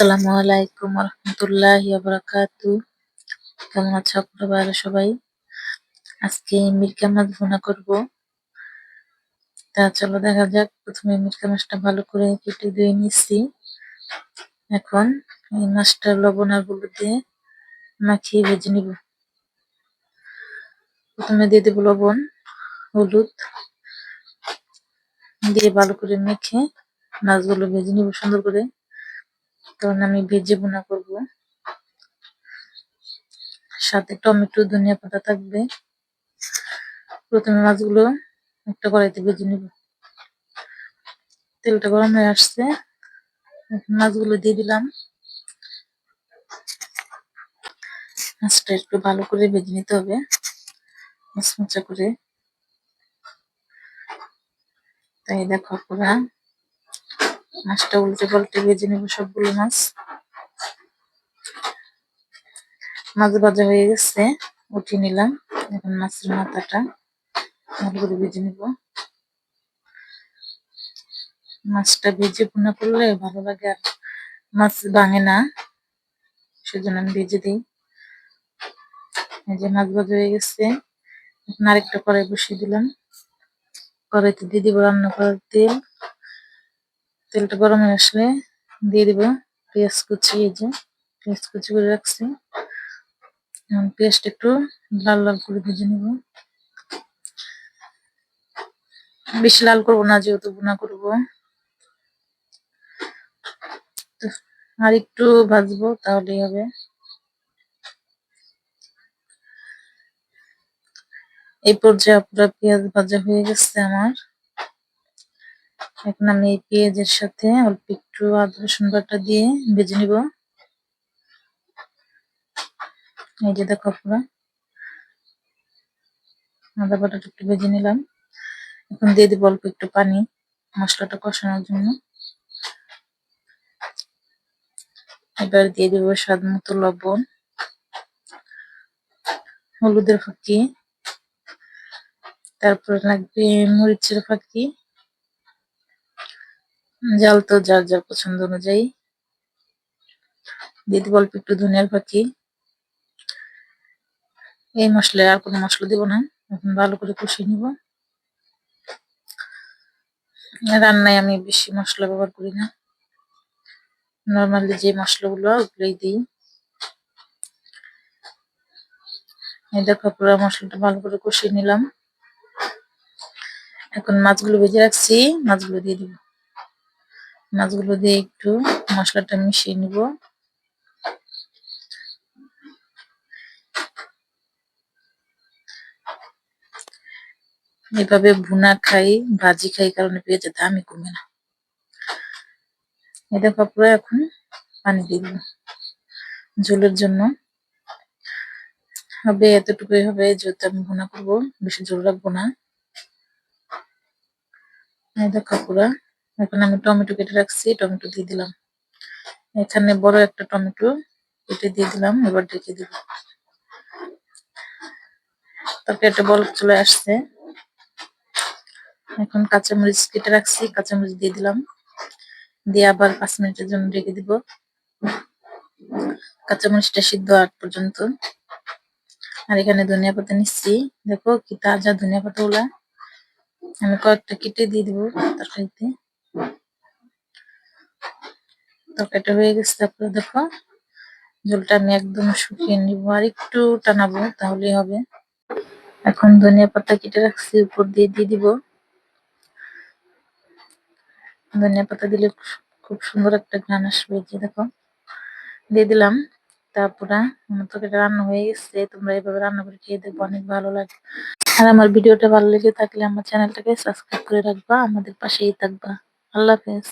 আসসালামু আলাইকুম রহমতুল্লাহ বারাকাতু কেমন আছো আপনারা সবাই? আজকে মিরকা মাছ ভুনা করব। তা চলো দেখা যাক। প্রথমে মিরকা মাছটা ভালো করে কেটে ধুয়ে নিচ্ছি। এখন এই মাছটা লবণ আর হলুদ দিয়ে মাখিয়ে ভেজে নিব। প্রথমে দিয়ে দেবো লবণ, হলুদ। দিয়ে ভালো করে মেখে মাছগুলো ভেজে নিব সুন্দর করে। কারণ আমি ভেজে বোনা করব। সাথে টমেটো, ধনিয়া পাতা থাকবে। প্রথমে মাছগুলো একটা কড়াইতে ভেজে নিব। তেলটা গরম হয়ে আসছে। মাছগুলো দিয়ে দিলাম। মাছটা একটু ভালো করে ভেজে নিতে হবে। মচমচা করে। তাই দেখো পুরা মাছটা উল্টে পাল্টে ভেজে নেব সবগুলো মাছ। মাছ ভাজা হয়ে গেছে, উঠিয়ে নিলাম। এখন মাছের মাথাটা ভালো করে ভেজে নিব। মাছটা ভেজে পুনা করলে ভালো লাগে আর মাছ ভাঙে না, সেজন্য আমি ভেজে দিই। যে মাছ ভাজা হয়ে গেছে, এখন আরেকটা কড়াই বসিয়ে দিলাম। কড়াইতে দিয়ে দিব রান্না করার তেল। তেলটা গরম হয়ে আসলে দিয়ে দিব পেঁয়াজ কুচি, এই যে পেঁয়াজ কুচি করে রাখছি। পেঁয়াজটা একটু লাল লাল করে ভেজে নিব। বেশি লাল করব না, যেহেতু বোনা করব। আর একটু ভাজবো, তাহলেই হবে। এই পর্যায়ে পুরো পেঁয়াজ ভাজা হয়ে গেছে আমার। এখন আমি এই পেঁয়াজের সাথে অল্প একটু আদা রসুন বাটা দিয়ে ভেজে নিব। এই যে দেখো পুরো আদা বাটাটা একটু ভেজে নিলাম। এখন দিয়ে দিব অল্প একটু পানি মশলাটা কষানোর জন্য। এবার দিয়ে দিব স্বাদ মতো লবণ, হলুদের ফাঁকি, তারপর লাগবে মরিচের ফাঁকি। জাল তো যার যার পছন্দ অনুযায়ী। দিয়ে দিব অল্প একটু ধনিয়ার ফাঁকি এই মশলায় আর কোনো মশলা দিব না। এখন ভালো করে কষিয়ে নিব। রান্নায় আমি বেশি মশলা ব্যবহার করি না। নর্মালি যে মশলাগুলো ওগুলোই দিই। এই দেখো পুরো মশলাটা ভালো করে কষিয়ে নিলাম। এখন মাছগুলো ভেজে রাখছি, মাছগুলো দিয়ে দিব। মাছগুলো দিয়ে একটু মশলাটা মিশিয়ে নিব। এভাবে ভুনা খাই, ভাজি খাই কারণে পেঁয়াজের দামই কমে না। এটা পুরো এখন পানি দিয়ে দিব ঝোলের জন্য হবে এতটুকুই হবে, যেহেতু আমি ভুনা করব, বেশি ঝোল রাখব না। দেখো পুরো এখন আমি টমেটো কেটে রাখছি, টমেটো দিয়ে দিলাম। এখানে বড় একটা টমেটো কেটে দিয়ে দিলাম, এবার ঢেকে দিব। তারপরে একটা বল চলে আসছে। এখন কাঁচামরিচ কেটে রাখছি, কাঁচামরিচ দিয়ে দিলাম। দিয়ে আবার পাঁচ মিনিটের জন্য রেখে দিব। কাঁচামরিচটা সিদ্ধ আট পর্যন্ত। আর এখানে ধনিয়া পাতা নিচ্ছি। দেখো কি তাজা ধনিয়া পাতা গুলা আমি কয়েকটা কেটে দিয়ে দিব তরকারিতে। তরকারিটা হয়ে গেছে, তারপরে দেখো ঝোলটা আমি একদম শুকিয়ে নিব। আর একটু টানাবো, তাহলেই হবে। এখন ধনিয়া পাতা কেটে রাখছি, উপর দিয়ে দিয়ে দিব। ধনিয়া পাতা দিলে খুব সুন্দর একটা গান আসবে যে দেখো। দিয়ে দিলাম, তারপরে আমার রান্না হয়ে গেছে, তোমরা এভাবে রান্না করে খেয়ে দেখব অনেক ভালো লাগে। আর আমার ভিডিওটা ভালো লেগে থাকলে আমার চ্যানেলটাকে সাবস্ক্রাইব করে রাখবা, আমাদের পাশেই থাকবা। আল্লাহ হাফেজ।